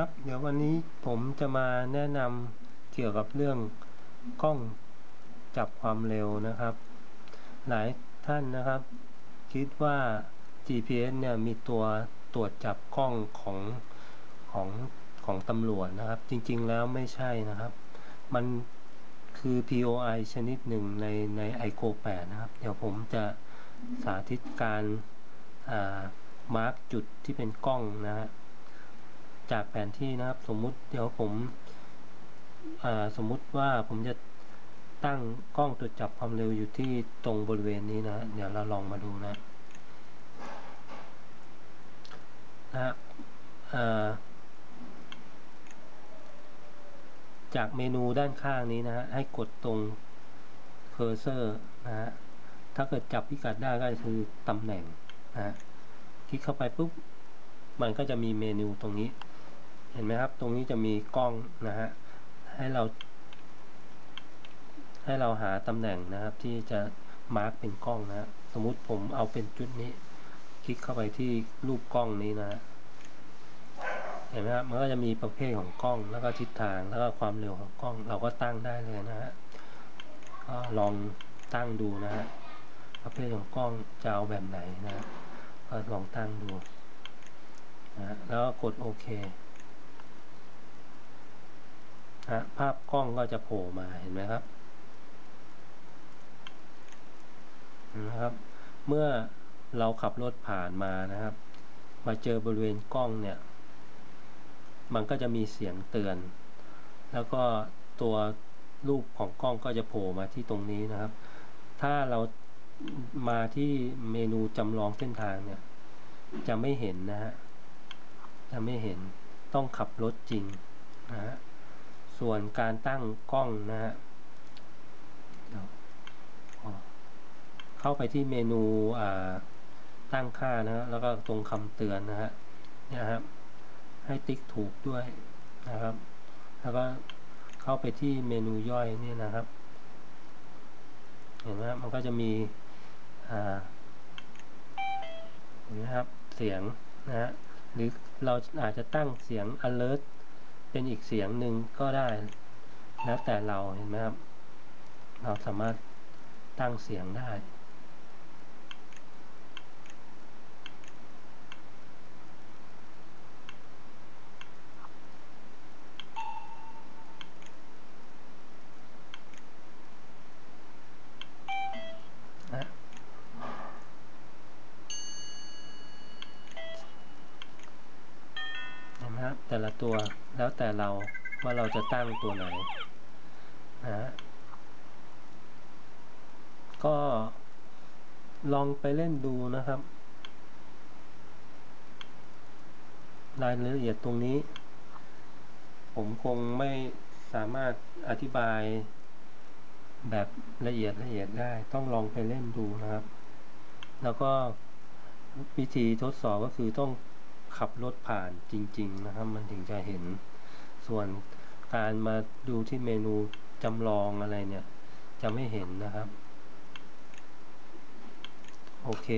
ครับเดี๋ยววันนี้ผมจะมาแนะนำเกี่ยวกับเรื่องกล้องจับความเร็วนะครับ หลายท่านนะครับ คิดว่า GPS เนี่ยมีตัวตรวจจับกล้องของของของตำรวจนะครับ จริงๆแล้วไม่ใช่นะครับ มันคือ POI ชนิดหนึ่งในใน ICO 8 นะครับ เดี๋ยวผมจะสาธิตการมาร์กจุดที่เป็นกล้องนะฮะ จากแผนที่นะครับ สมมุติเดี๋ยวผมสมมุติว่าผมจะตั้งกล้องตรวจจับความเร็วอยู่ที่ตรงบริเวณนี้นะ เดี๋ยวเราลองมาดูนะนะฮะจากเมนูด้านข้างนี้นะฮะให้กดตรงเคอร์เซอร์นะฮะถ้าเกิดจับพิกัดได้ก็คือตำแหน่งนะฮะคลิกเข้าไปปุ๊บ มันก็จะมีเมนูตรงนี้ เห็นไหมครับ ตรงนี้จะมีกล้องนะฮะ ให้เรา ให้เราหาตำแหน่งนะครับ ที่จะมาร์กเป็นกล้องนะสมมุติผมเอาเป็นจุดนี้ คลิกเข้าไปที่รูปกล้องนี้นะ เห็นไหมครับ มันก็จะมีประเภทของกล้อง แล้วก็ทิศทาง แล้วก็ความเร็วของกล้อง เราก็ตั้งได้เลยนะฮะ ก็ลองตั้งดูนะฮะ ประเภทของกล้องจะเอาแบบไหนนะ ก็ลองตั้งดูนะแล้วก็กดโอเค นะภาพกล้องก็จะโผล่มาเห็นไหมครับนะครับ เมื่อเราขับรถผ่านมานะครับ มาเจอบริเวณกล้องเนี่ย มันก็จะมีเสียงเตือน แล้วก็ตัวรูปของกล้องก็จะโผล่มาที่ตรงนี้นะครับ ถ้าเรามาที่เมนูจำลองเส้นทางเนี่ย จะไม่เห็นนะฮะ จะไม่เห็นต้องขับรถจริงนะฮะ ส่วนการตั้งกล้องนะฮะเข้าไปที่เมนูตั้งค่านะฮะแล้วก็ตรงคำเตือนนะฮะนะครับให้ติ๊กถูกด้วยนะครับ แล้วก็เข้าไปที่เมนูย่อยนี่นะครับ เห็นไหมมันก็จะมีเห็นไหมครับเสียงนะฮะหรือเราอาจจะตั้งเสียง alert เป็นอีกเสียงหนึ่งก็ได้ แล้วแต่เราเห็นไหมครับ เราสามารถตั้งเสียงได้ นไหมครับแต่ละตัวแล้วแต่เราว่าเราจะตั้งตัวไหนนะก็ลองไปเล่นดูนะครับ รายละเอียดตรงนี้ ผมคงไม่สามารถอธิบายแบบละเอียดละเอียดได้ ต้องลองไปเล่นดูนะครับ แล้วก็วิธีทดสอบก็คือต้อง ขับรถผ่านจริง ๆ นะครับ มันถึงจะเห็น ส่วนการมาดูที่เมนูจำลองอะไรเนี่ย จะไม่เห็นนะครับ โอเค